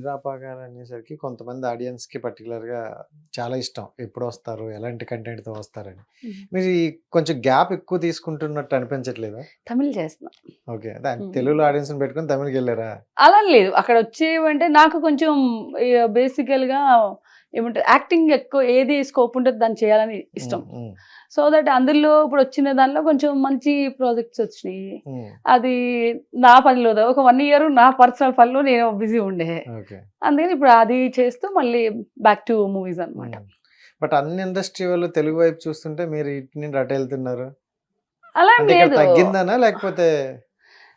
వీరాపా గారు అనేసరికి కొంతమంది ఆడియన్స్కి పర్టికులర్గా చాలా ఇష్టం. ఎప్పుడు వస్తారు ఎలాంటి కంటెంట్తో వస్తారని మీరు ఈ కొంచెం గ్యాప్ ఎక్కువ తీసుకుంటున్నట్టు అనిపించట్లేదా? తమిళ్ చేస్తున్నా. ఓకే. తెలుగులో ఆడియన్స్ పెట్టుకుని తమిళకి వెళ్ళారా అలా లేదు. అక్కడ వచ్చేవంటే నాకు కొంచెం బేసికల్గా ఏమంటారు యాక్టింగ్ ఎక్కువ ఏది స్కోప్ ఉంటుంది దాన్ని చేయాలని ఇష్టం. సో దట్ అందులో ఇప్పుడు వచ్చిన దానిలో కొంచెం మంచి ప్రాజెక్ట్స్ వచ్చినాయి. అది నా పనిలో ఒక వన్ ఇయర్ నా పర్సనల్ పనిలో నేను బిజీ ఉండే. అందుకని ఇప్పుడు అది చేస్తూ మళ్ళీ బ్యాక్ టు మూవీస్ అన్నమాట. బట్ అన్ని ఇండస్ట్రీ వాళ్ళు తెలుగు వైపు చూస్తుంటే మీరు ఇటు నుండి అటు వెళ్తున్నారు? అలా తగ్గిందనా లేకపోతే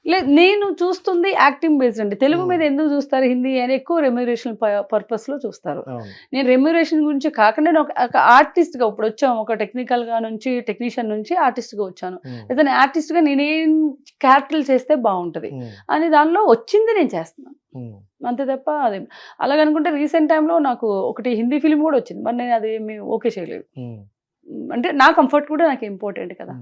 లేదు నేను చూస్తుంది యాక్టింగ్ బేస్డ్ అండి. తెలుగు. మీద ఎందుకు చూస్తారు హిందీ అని ఎక్కువ రెమ్యురేషన్ పర్పస్లో చూస్తారు. నేను రెమ్యురేషన్ గురించి కాకుండా నేను ఒక- ఒక ఆర్టిస్ట్గా ఇప్పుడు వచ్చాము. ఒక టెక్నికల్గా నుంచి టెక్నీషియన్ నుంచి ఆర్టిస్ట్గా వచ్చాను. మ్మ్, ఏదైనా ఆర్టిస్ట్గా నేనేం క్యారెక్టర్లు చేస్తే బాగుంటది. అని దానిలో వచ్చింది నేను చేస్తున్నాను. అంతే తప్ప అది. అలాగనుకుంటే రీసెంట్ టైంలో నాకు ఒకటి హిందీ ఫిలిం కూడా వచ్చింది. మరి నేను అది ఏమి ఓకే చేయలేదు. అంటే నా కంఫర్ట్ కూడా నాకు ఇంపార్టెంట్ కదా.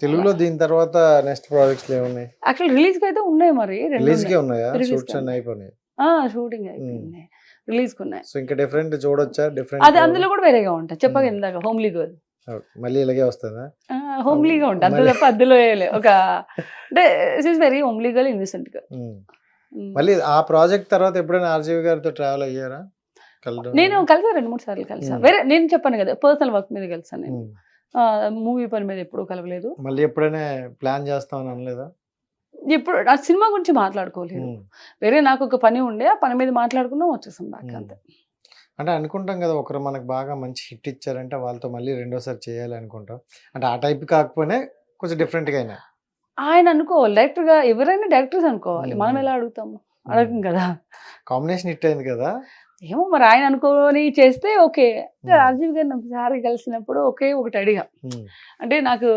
తెలుగులో దీని తర్వాత నెక్స్ట్ ప్రాజెక్ట్స్ ఏమున్నాయి? యాక్చువల్ రిలీజ్కి అయితే ఉన్నాయి మరి. రిలీజ్ కే ఉన్నాయా? షూట్స్ అన్ని అయిపోయినాయి. షూటింగ్ అయిపోయింది రిలీజ్కి ఉన్నాయి. సో ఇంకా డిఫరెంట్ చూడొచ్చా? అది డిఫరెంట్ అందులో కూడా వేరేగా ఉంటాయి. చెప్పగా Hmm. ఇందాక హోమ్లీ గర్ల్ మళ్ళీ ఇలాగే వస్తుందా? హోమ్లీగా ఉంటుంది. మళ్ళీ- తప్ప అందులో వేయలే ఒక అంటే ఇస్ వెరీ హోమ్లీ గర్ల్ ఇన్నోసెంట్గా. మ్మ్. మళ్ళీ ఆ ప్రాజెక్ట్ తర్వాత ఎప్పుడైనా ఆర్జీవి గారితో ట్రావెల్ అయ్యారా? నేను కలిసా? రెండు మూడు సార్లు కలిసా. Hmm. వేరే నేను చెప్పాను కదా పర్సనల్ వర్క్ మీద కలిసాను నేను. మూవీ పని మీద ఎప్పుడూ కలవలేదు. మళ్ళీ ఎప్పుడైనా ప్లాన్ చేస్తామని అనలేదా? ఇప్పుడు ఆ సినిమా గురించి మాట్లాడుకోలేదు. వేరే నాకు ఒక పని ఉండే ఆ పని మీద మాట్లాడుకున్నాం వచ్చేసాం బ్యాక్. అంతే. అంటే అనుకుంటాం కదా ఒకరు మనకు బాగా మంచి హిట్ ఇచ్చారంటే వాళ్ళతో మళ్ళీ రెండోసారి చేయాలి అనుకుంటాం. అంటే ఆ టైప్ కాకపోయినా కొంచెం డిఫరెంట్గా అయినా. ఆయన అనుకోవాలి. డైరెక్టర్గా ఎవరైనా డైరెక్టర్స్ అనుకోవాలి. మనం. ఎలా అడుగుతాము? అడగం కదా. కాంబినేషన్ హిట్ అయింది కదా. ఏమో మరి ఆయన అనుకోని చేస్తే ఓకే. Hmm. రాజీవ్ గారిని ఒకసారి కలిసినప్పుడు ఒకే ఒకటి అడిగా. మ్మ్. అంటే నాకు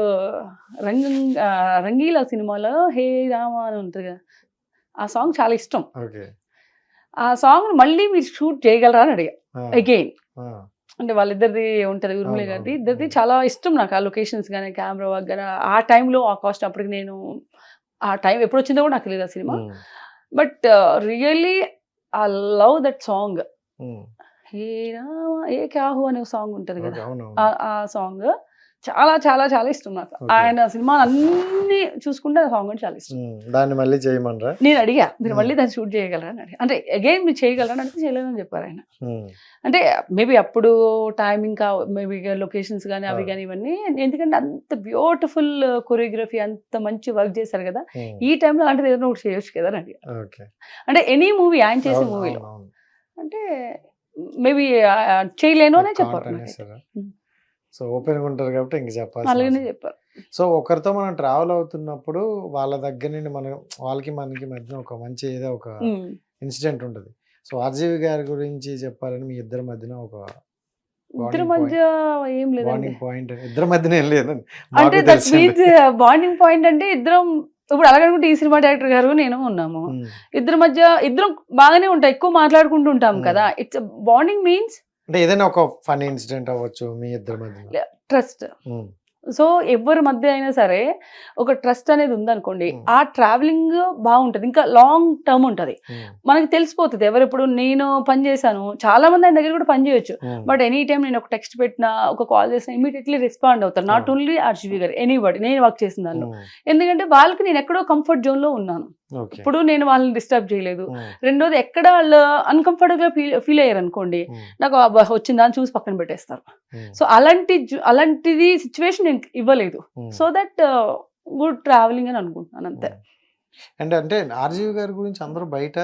రంగ రంగీలా సినిమాలో హే రామ అని ఉంటుంది కదా ఆ సాంగ్ చాలా ఇష్టం. ఆ సాంగ్ మళ్ళీ మీరు షూట్ చేయగలరా అని అడిగా. అగైన్ అంటే వాళ్ళిద్దరిది ఉంటుంది ఉర్మిళ గారిది. ఇద్దరిది చాలా ఇష్టం నాకు ఆ లొకేషన్స్ కానీ కెమెరా వర్క్ కానీ ఆ టైంలో ఆ కాస్ట్ అప్పటికి నేను ఆ టైం ఎప్పుడు వచ్చిందో కూడా నాకు తెలియదు ఆ cinema. But really I love that song. హే రామ ఏ క్యాహు అనే సాంగ్ ఉంటుంది కదా ఆ- సాంగ్ చాలా చాలా చాలా ఇష్టం నాకు. ఆయన సినిమా అన్ని చూసుకుంటే ఆ సాంగ్ అంటే చాలా ఇష్టం. దాన్ని మళ్ళీ చేయమనరా నేను అడిగా మీరు. మళ్ళీ దాన్ని షూట్ చేయగలరా అని అంటే అగైన్ మీరు చేయగలరా అడిగితే చేయలేదని చెప్పారు ఆయన. అంటే మేబీ అప్పుడు టైమింగ్ కా మేబీ లొకేషన్స్ కానీ అవి. కానీ ఇవన్నీ ఎందుకంటే అంత బ్యూటిఫుల్ కొరియోగ్రఫీ అంత మంచి వర్క్ చేశారు కదా. ఈ టైంలో అలాంటిది ఏదైనా ఒకటి చేయొచ్చు కదా అని అంటే ఎనీ మూవీ ఆయన చేసే మూవీలో. అంటే మేబీ చేయలేను అనే చెప్పారు. సో ఓపెన్గా ఉంటారు కాబట్టి ఇంక చెప్పాలి అలాగనే చెప్పారు. సో ఒకరితో మనం ట్రావెల్ అవుతున్నప్పుడు వాళ్ళ దగ్గర నుండి మనం వాళ్ళకి మనకి మధ్య ఒక మంచి ఏదో ఒక. ఇన్సిడెంట్ ఉంటుంది. సో ఆర్జీవి గారి గురించి చెప్పాలని మీ ఇద్దరి మధ్యన ఒక ఇద్దరి మధ్య ఏం లేదండి. బాండింగ్ పాయింట్ ఇద్దరి మధ్యన ఏం లేదండి. అంటే బాండింగ్ పాయింట్ అంటే ఇద్దరం ఇప్పుడు అలాగనుకుంటే ఈ సినిమా డైరెక్టర్ గారు నేను ఉన్నాము. ఇద్దరి మధ్య ఇద్దరం బాగానే ఉంటాం ఎక్కువ మాట్లాడుకుంటూ ఉంటాం. కదా. ఇట్స్ బాండింగ్ మీన్స్ అంటే ఏదైనా ఒక ఫన్ ఇన్సిడెంట్ అవ్వచ్చు మీ ఇద్దరి మధ్య ట్రస్ట్ సో ఎవరి మధ్య అయినా సరే ఒక ట్రస్ట్ అనేది ఉందనుకోండి. ఆ ట్రావెలింగ్ బాగుంటది. ఇంకా లాంగ్ టర్మ్ ఉంటది. మనకి తెలిసిపోతుంది ఎవరెప్పుడు నేను పని చేశాను. చాలా మంది ఆయన దగ్గర కూడా పని చేయొచ్చు. బట్ ఎనీ టైం నేను ఒక టెక్స్ట్ పెట్టినా ఒక కాల్ చేసినా ఇమీడియట్లీ రెస్పాండ్ అవుతారు. నాట్. ఓన్లీ ఆర్జీవి గారు ఎనీబడి నేను వర్క్ చేసిన దానిలో. ఎందుకంటే వాళ్ళకి నేను ఎక్కడో కంఫర్ట్ జోన్లో ఉన్నాను. ఇప్పుడు నేను వాళ్ళని డిస్టర్బ్ చేయలేదు. రెండోది ఎక్కడ వాళ్ళు అన్కంఫర్టబుల్గా ఫీల్ ఫీల్ అయ్యారు అనుకోండి నాకు వచ్చిందా అని చూసి పక్కన పెట్టేస్తారు. సో అలాంటి అలాంటిది సిచ్యువేషన్ నేను ఇవ్వలేదు. సో దట్ గుడ్ ట్రావెలింగ్ అని అనుకుంటున్నాను అంతే. అండ్ అంటే ఆర్జీవి గారి గురించి అందరూ బయట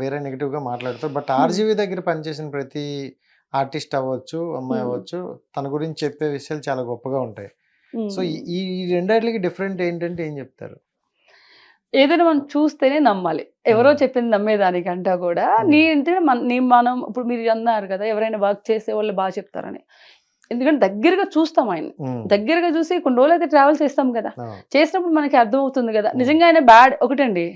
వేరే నెగిటివ్గా మాట్లాడతారు. బట్ ఆర్జీవి దగ్గర పనిచేసిన ప్రతి ఆర్టిస్ట్ అవ్వచ్చు అమ్మాయి. అవ్వచ్చు తన గురించి చెప్పే విషయాలు చాలా గొప్పగా ఉంటాయి. సో ఈ ఈ రెండాటికి డిఫరెంట్ ఏంటంటే ఏం చెప్తారు? ఏదైనా మనం చూస్తేనే నమ్మాలి. ఎవరో Hmm. చెప్పింది నమ్మేదానికంటా కూడా Hmm. నీ మన నీ మనం ఇప్పుడు మీరు అన్నారు కదా ఎవరైనా వర్క్ చేసే వాళ్ళు బాగా చెప్తారని. ఎందుకంటే దగ్గరగా చూస్తాం ఆయన Hmm. దగ్గరగా చూసి కొన్ని రోజులు అయితే ట్రావెల్ చేస్తాం కదా. చేసినప్పుడు మనకి అర్థమవుతుంది కదా. Hmm. నిజంగా ఆయన బ్యాడ్ ఒకటండి.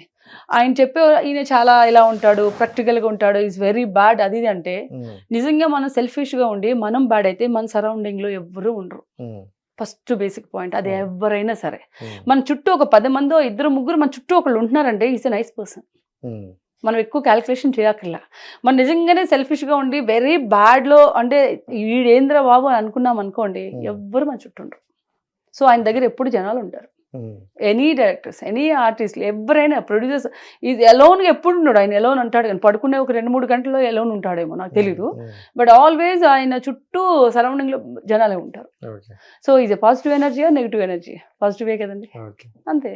ఆయన చెప్పే ఈయన చాలా ఇలా ఉంటాడు ప్రాక్టికల్గా ఉంటాడు ఈజ్ వెరీ బ్యాడ్ అది ఇది అంటే నిజంగా మనం సెల్ఫిష్గా ఉండి మనం బ్యాడ్ అయితే మన సరౌండింగ్లో ఎవ్వరూ ఉండరు. ఫస్ట్ బేసిక్ పాయింట్ అది. ఎవరైనా సరే మన చుట్టూ ఒక పది మందో ఇద్దరు ముగ్గురు మన చుట్టూ ఒకళ్ళు ఉంటున్నారంటే ఈజ్ ఎ నైస్ పర్సన్. మనం ఎక్కువ క్యాలిక్యులేషన్ చేయక్కర్లా మనం నిజంగానే సెల్ఫిష్గా ఉండి వెరీ బ్యాడ్లో అంటే ఈడేంద్ర బాబు అని అనుకున్నాం అనుకోండి. ఎవ్వరు మన చుట్టూ ఉండరు సో ఆయన దగ్గర ఎప్పుడు జనాలు ఉంటారు ఎనీ డైరెక్టర్స్ ఎనీ ఆర్టిస్ట్లు ఎవరైనా ప్రొడ్యూసర్స్ ఇది ఎలోన్ ఎప్పుడు ఉన్నాడు ఆయన ఎలోన్ అంటాడు కానీ పడుకునే ఒక రెండు మూడు గంటల్లో ఎలోన్ ఉంటాడేమో నాకు తెలియదు బట్ ఆల్వేస్ ఆయన చుట్టూ సరౌండింగ్లో జనాలే ఉంటారు. సో ఇది పాజిటివ్ ఎనర్జీ నెగిటివ్ ఎనర్జీ పాజిటివే కదండి? అంతే.